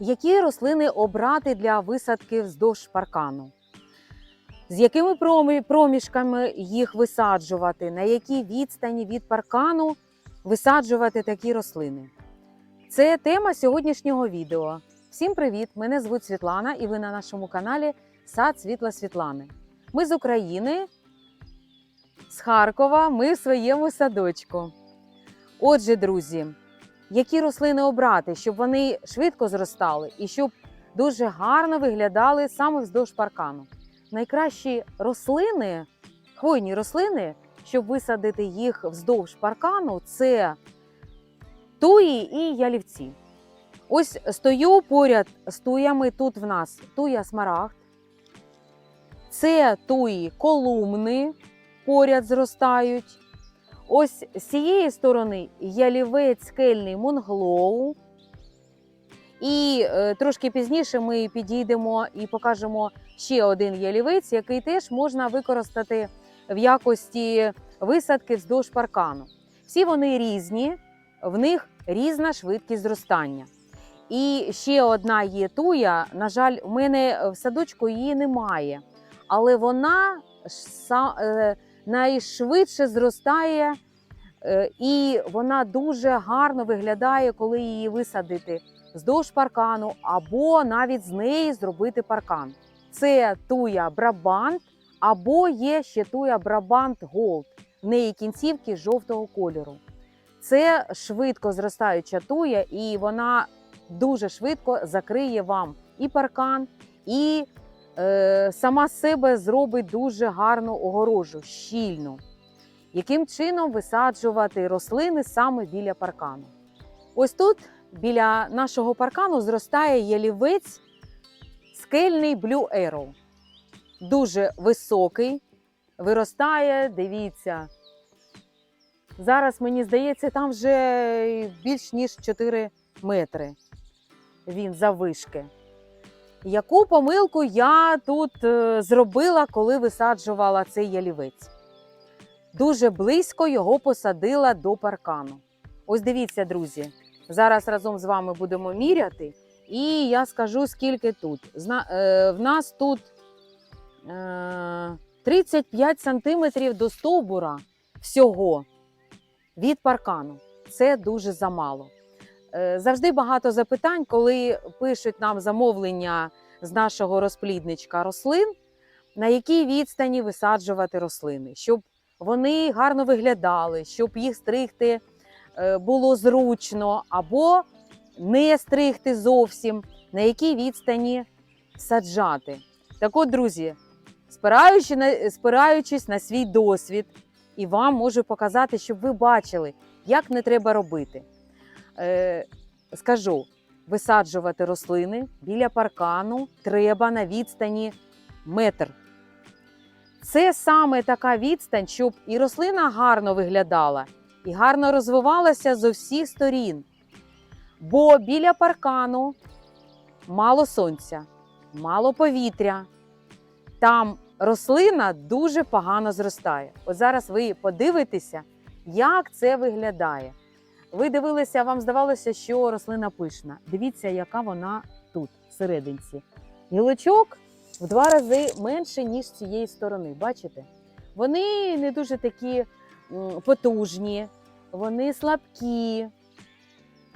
Які рослини обрати для висадки вздовж паркану? З якими проміжками їх висаджувати, на якій відстані від паркану висаджувати такі рослини? Це тема сьогоднішнього відео. Всім привіт! Мене звуть Світлана, і ви на нашому каналі Сад Світла Світлани. Ми з України, з Харкова, ми в своєму садочку. Отже, друзі, які рослини обрати, щоб вони швидко зростали і щоб дуже гарно виглядали саме вздовж паркану. Найкращі рослини, хвойні рослини, щоб висадити їх вздовж паркану, це туї і ялівці. Ось стою поряд з туями. Тут в нас туя смарагд, це туї колумни поряд зростають. Ось з цієї сторони ялівець скельний Монглоу. І е, трошки пізніше ми підійдемо і покажемо ще один ялівець, який теж можна використати в якості висадки вздовж паркану. Всі вони різні, в них різна швидкість зростання. І ще одна є туя. На жаль, у мене в садочку її немає, але вона е, найшвидше зростає, е, і вона дуже гарно виглядає, коли її висадити вздовж паркану, або навіть з неї зробити паркан. Це туя Брабант, або є ще туя Брабант Голд. В неї кінцівки жовтого кольору. Це швидко зростаюча туя, і вона дуже швидко закриє вам і паркан, і сама себе зробить дуже гарну огорожу, щільну. Яким чином висаджувати рослини саме біля паркану? Ось тут біля нашого паркану зростає ялівець скельний Blue Arrow. Дуже високий, виростає, дивіться. Зараз, мені здається, там вже більш ніж 4 метри він завишки. Яку помилку я тут е, зробила, коли висаджувала цей ялівець? Дуже близько його посадила до паркану. Ось дивіться, друзі. Зараз разом з вами будемо міряти, і я скажу, скільки тут. Е, в нас тут е, 35 сантиметрів до стовбура всього від паркану. Це дуже замало. Е, Завжди багато запитань, коли пишуть нам замовлення з нашого розплідничка рослин, на якій відстані висаджувати рослини, щоб вони гарно виглядали, щоб їх стригти е, було зручно, або не стригти зовсім, на якій відстані саджати. Так от, друзі, спираючи на, спираючись на свій досвід, і вам можу показати, щоб ви бачили, як не треба робити. Е, скажу, висаджувати рослини біля паркану треба на відстані метр. Це саме така відстань, щоб і рослина гарно виглядала, і гарно розвивалася з усіх сторін. Бо біля паркану мало сонця, мало повітря. Там рослина дуже погано зростає. От зараз ви подивитеся, як це виглядає. Ви дивилися, вам здавалося, що рослина пишна. Дивіться, яка вона тут, всерединці. Гілочок в два рази менше, ніж цієї сторони. Бачите? Вони не дуже такі потужні, вони слабкі,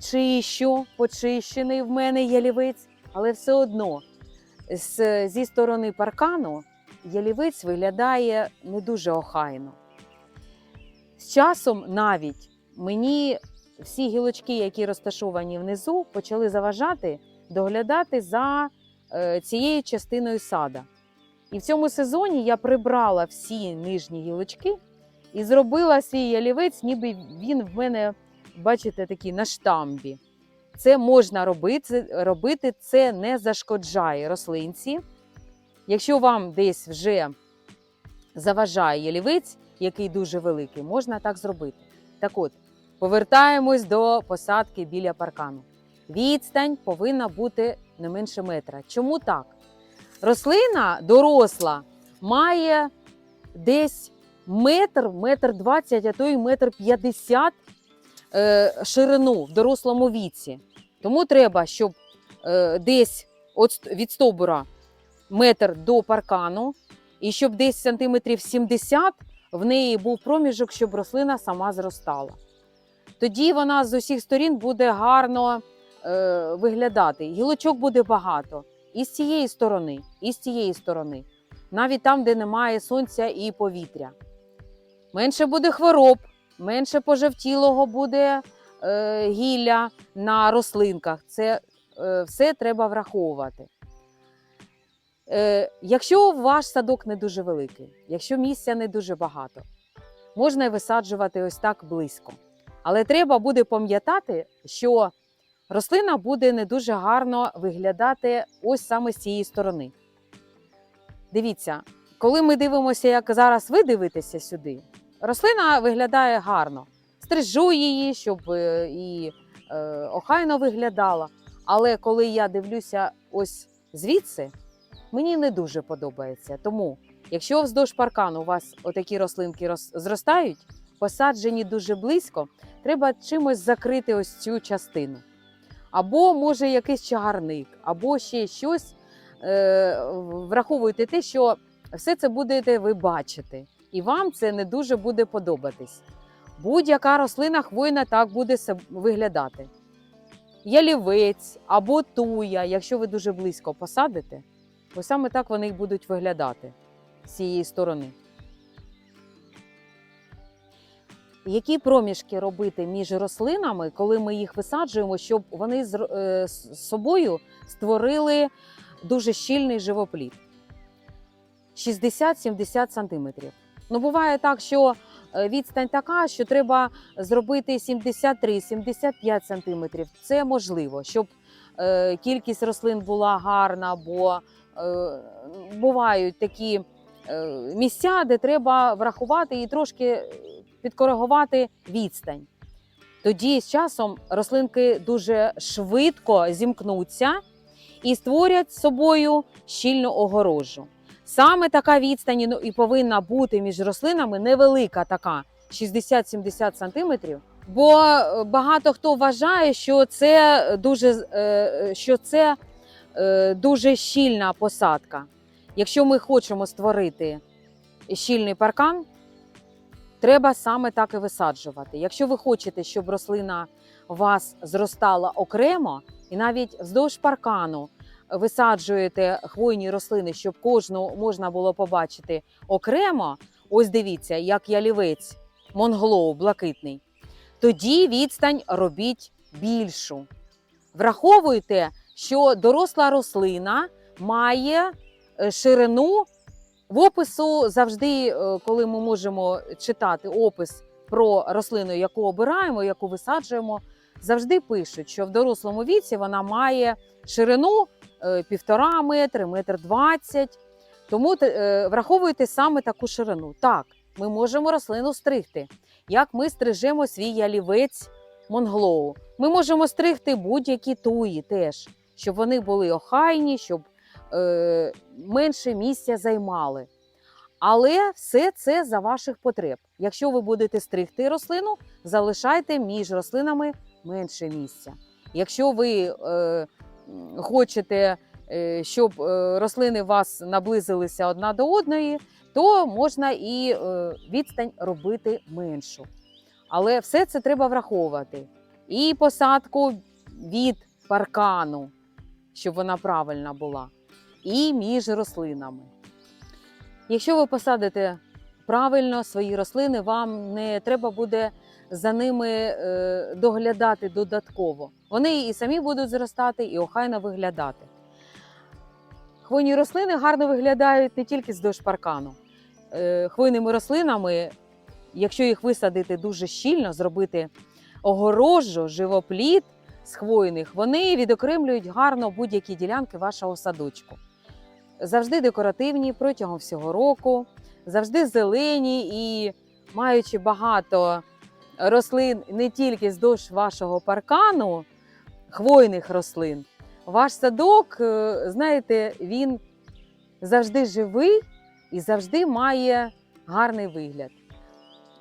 чищу, почищений в мене ялівець, але все одно з, зі сторони паркану ялівець виглядає не дуже охайно. З часом навіть мені всі гілочки, які розташовані внизу, почали заважати доглядати за е, цією частиною сада. І в цьому сезоні я прибрала всі нижні гілочки і зробила свій ялівець, ніби він в мене, бачите, такий на штамбі. Це можна робити, робити, це не зашкоджає рослинці. Якщо вам десь вже заважає ялівець, який дуже великий, можна так зробити. Так от, повертаємось до посадки біля паркану. Відстань повинна бути не менше метра. Чому так? Рослина доросла має десь метр, метр двадцять, а то й метр п'ятдесят е, ширину в дорослому віці. Тому треба, щоб е, десь від стовбура метр до паркану, і щоб десь сантиметрів 70 в неї був проміжок, щоб рослина сама зростала. Тоді вона з усіх сторін буде гарно е, виглядати. Гілочок буде багато і з цієї сторони, і з цієї сторони, навіть там, де немає сонця і повітря. Менше буде хвороб, менше пожовтілого буде е, гілля на рослинках. Це е, все треба враховувати. Е, якщо ваш садок не дуже великий, якщо місця не дуже багато, можна висаджувати ось так близько. Але треба буде пам'ятати, що рослина буде не дуже гарно виглядати ось саме з цієї сторони. Дивіться, коли ми дивимося, як зараз ви дивитеся сюди, рослина виглядає гарно. Стрижу її, щоб е, і е, охайно виглядала. Але коли я дивлюся ось звідси, мені не дуже подобається. Тому, якщо вздовж паркану у вас отакі рослинки зростають, посаджені дуже близько, треба чимось закрити ось цю частину. Або, може, якийсь чагарник, або ще щось. Е, враховуйте те, що все це будете ви бачити, і вам це не дуже буде подобатись. Будь-яка рослина хвойна так буде виглядати. Ялівець або туя, якщо ви дуже близько посадите, ось саме так вони будуть виглядати з цієї сторони. Які проміжки робити між рослинами, коли ми їх висаджуємо, щоб вони з, е, собою створили дуже щільний живоплід? 60-70 сантиметрів. Ну, буває так, що е, відстань така, що треба зробити 73-75 сантиметрів. Це можливо, щоб е, кількість рослин була гарна, бо бувають такі місця, де треба врахувати і трошки підкоригувати відстань. Тоді з часом рослинки дуже швидко зімкнуться і створять з собою щільну огорожу. Саме така відстань ну, і повинна бути між рослинами невелика така 60-70 сантиметрів. Бо е, багато хто вважає, що це дуже, е, що це е, дуже щільна посадка. Якщо ми хочемо створити щільний паркан, треба саме так і висаджувати. Якщо ви хочете, щоб рослина у вас зростала окремо, і навіть вздовж паркану висаджуєте хвойні рослини, щоб кожну можна було побачити окремо. Ось дивіться, як ялівець монглоу блакитний. Тоді відстань робіть більшу. Враховуйте, що доросла рослина має е, ширину в опису завжди, е, коли ми можемо читати опис про рослину, яку обираємо, яку висаджуємо, завжди пишуть, що в дорослому віці вона має ширину е, півтора метри, метр двадцять. Тому е, враховуйте саме таку ширину. Так, ми можемо рослину стригти, як ми стрижемо свій ялівець монглоу. Ми можемо стригти будь-які туї теж, щоб вони були охайні, щоб е, менше місця займали. Але все це за ваших потреб. Якщо ви будете стригти рослину, залишайте між рослинами менше місця. Якщо ви е, хочете, е, щоб е, рослини вас наблизилися одна до одної, то можна і е, відстань робити меншу. Але все це треба враховувати. І посадку від паркану, щоб вона правильна була, і між рослинами. Якщо ви посадите правильно свої рослини, вам не треба буде за ними е, доглядати додатково. Вони і самі будуть зростати, і охайно виглядати. Хвойні рослини гарно виглядають не тільки здовж паркану. Е, Хвойними рослинами, якщо їх висадити дуже щільно, зробити огорожу, живоплід з хвойних, вони відокремлюють гарно будь-які ділянки вашого садочку. Завжди декоративні протягом всього року, завжди зелені і маючи багато рослин не тільки вздовж вашого паркану, хвойних рослин, ваш садок, е, знаєте, він завжди живий і завжди має гарний вигляд.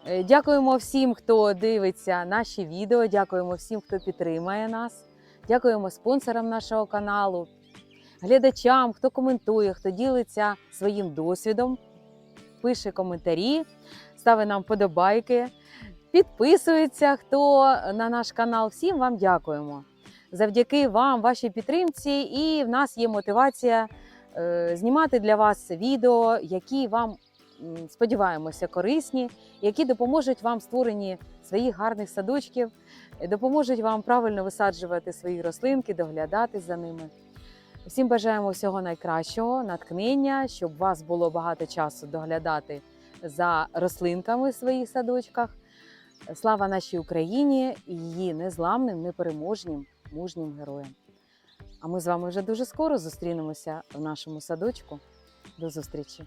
Е, Дякуємо всім, хто дивиться наші відео. Дякуємо всім, хто підтримає нас. Дякуємо спонсорам нашого каналу, глядачам, хто коментує, хто ділиться своїм досвідом, пише коментарі, ставить нам подобайки, підписується хто на наш канал. Всім вам дякуємо. Завдяки вам, вашій підтримці, і в нас є мотивація е, знімати для вас відео, які вам сподіваємося корисні, які допоможуть вам в створенні своїх гарних садочків, допоможуть вам правильно висаджувати свої рослинки, доглядати за ними. Всім бажаємо всього найкращого, натхнення, щоб вас було багато часу доглядати за рослинками в своїх садочках. Слава нашій Україні і її незламним, непереможнім, мужнім героям. А ми з вами вже дуже скоро зустрінемося в нашому садочку. До зустрічі!